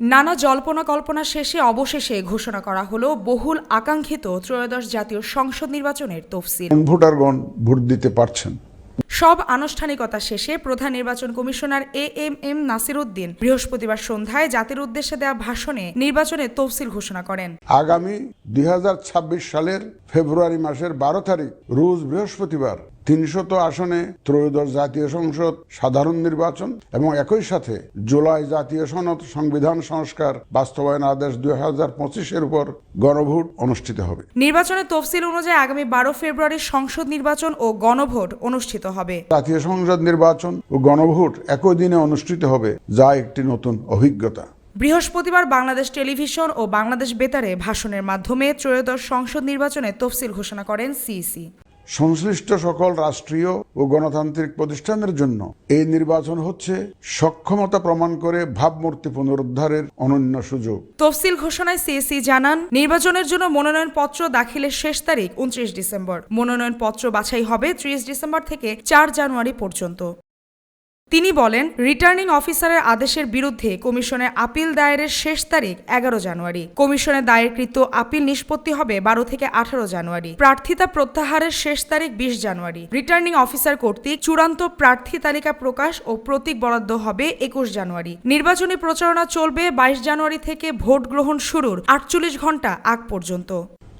নানা জল্পনা কল্পনা শেষে অবশেষে ঘোষণা করা হলো বহুল আকাঙ্ক্ষিত ত্রয়োদশ জাতীয় সংসদ নির্বাচনের তফসিল। ভোটারগণ ভোট দিতে পারছেন। সব আনুষ্ঠানিকতা শেষে প্রধান নির্বাচন commissioner A M M Nasir Uddin বৃহস্পতিবার সন্ধ্যায় জাতির উদ্দেশ্যে দেওয়া ভাষণে নির্বাচনের তফসিল ঘোষণা করেন। আগামী দুই হাজার ছাব্বিশ সালের ফেব্রুয়ারি মাসের বারো তারিখ রোজ বৃহস্পতিবার তিনশত আসনে ত্রয়োদশ জাতীয় সংসদ সাধারণ নির্বাচন এবং একই সাথে জুলাই জাতীয় সনদ সংবিধান সংস্কার বাস্তবায়ন আদেশ দুই হাজার পঁচিশের উপর গণভোট অনুষ্ঠিত হবে। নির্বাচনের তফসিল অনুযায়ী আগামী বারো ফেব্রুয়ারি সংসদ নির্বাচন ও গণভোট অনুষ্ঠিত হবে। জাতীয় সংসদ নির্বাচন ও গণভোট একই দিনে অনুষ্ঠিত হবে যা একটি নতুন অভিজ্ঞতা। বৃহস্পতিবার বাংলাদেশ টেলিভিশন ও বাংলাদেশ বেতারে ভাষণের মাধ্যমে ত্রয়োদশ সংসদ নির্বাচনে তফসিল ঘোষণা করেন সিইসি। সংশ্লিষ্ট সকল রাষ্ট্রীয় ও গণতান্ত্রিক প্রতিষ্ঠানের জন্য এই নির্বাচন হচ্ছে সক্ষমতা প্রমাণ করে ভাবমূর্তি পুনরুদ্ধারের অনন্য সুযোগ। তফসিল ঘোষণায় সিএসি জানান, নির্বাচনের জন্য মনোনয়নপত্র দাখিলের শেষ তারিখ উনত্রিশ ডিসেম্বর। মনোনয়নপত্র বাছাই হবে ত্রিশ ডিসেম্বর থেকে চার জানুয়ারি পর্যন্ত। তিনি বলেন রিটার্নিং অফিসারের আদেশের বিরুদ্ধে কমিশনের আপিল দায়েরের শেষ তারিখ এগারো জানুয়ারি। কমিশনের দায়েরকৃত আপিল নিষ্পত্তি হবে বারো থেকে আঠারো জানুয়ারি। প্রার্থিতা প্রত্যাহারের শেষ তারিখ বিশ জানুয়ারি। রিটার্নিং অফিসার কর্তৃক চূড়ান্ত প্রার্থী তালিকা প্রকাশ ও প্রতীক বরাদ্দ হবে একুশ জানুয়ারি। নির্বাচনী প্রচারণা চলবে বাইশ জানুয়ারি থেকে ভোট গ্রহণ শুরুর আটচল্লিশ ঘণ্টা আগ পর্যন্ত।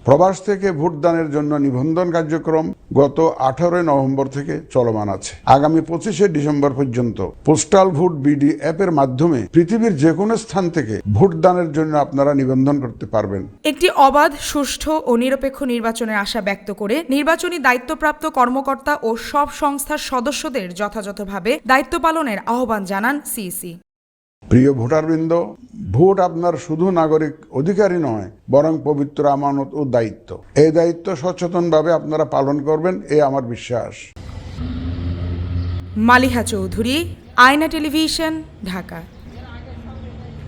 প্রবাস থেকে ভোটদানের জন্য নিবন্ধন কার্যক্রম গত আঠারোই নভেম্বর থেকে চলমান আছে। আগামী পঁচিশে ডিসেম্বর পর্যন্ত পোস্টাল ভোট বিডি অ্যাপের মাধ্যমে পৃথিবীর যে কোনো স্থান থেকে ভোটদানের জন্য আপনারা নিবন্ধন করতে পারবেন। একটি অবাধ, সুষ্ঠু ও নিরপেক্ষ নির্বাচনের আশা ব্যক্ত করে নির্বাচনী দায়িত্বপ্রাপ্ত কর্মকর্তা ও সব সংস্থার সদস্যদের যথাযথভাবে দায়িত্ব পালনের আহ্বান জানান সিইসি। প্রিয় ভোটারবৃন্দ, ভোট আপনার শুধু নাগরিক অধিকারই নয়, বরং পবিত্র আমানত ও দায়িত্ব। এই দায়িত্ব সচেতনভাবে আপনারা পালন করবেন, এ আমার বিশ্বাস। মালিহা চৌধুরী, আয়না টেলিভিশন, ঢাকা।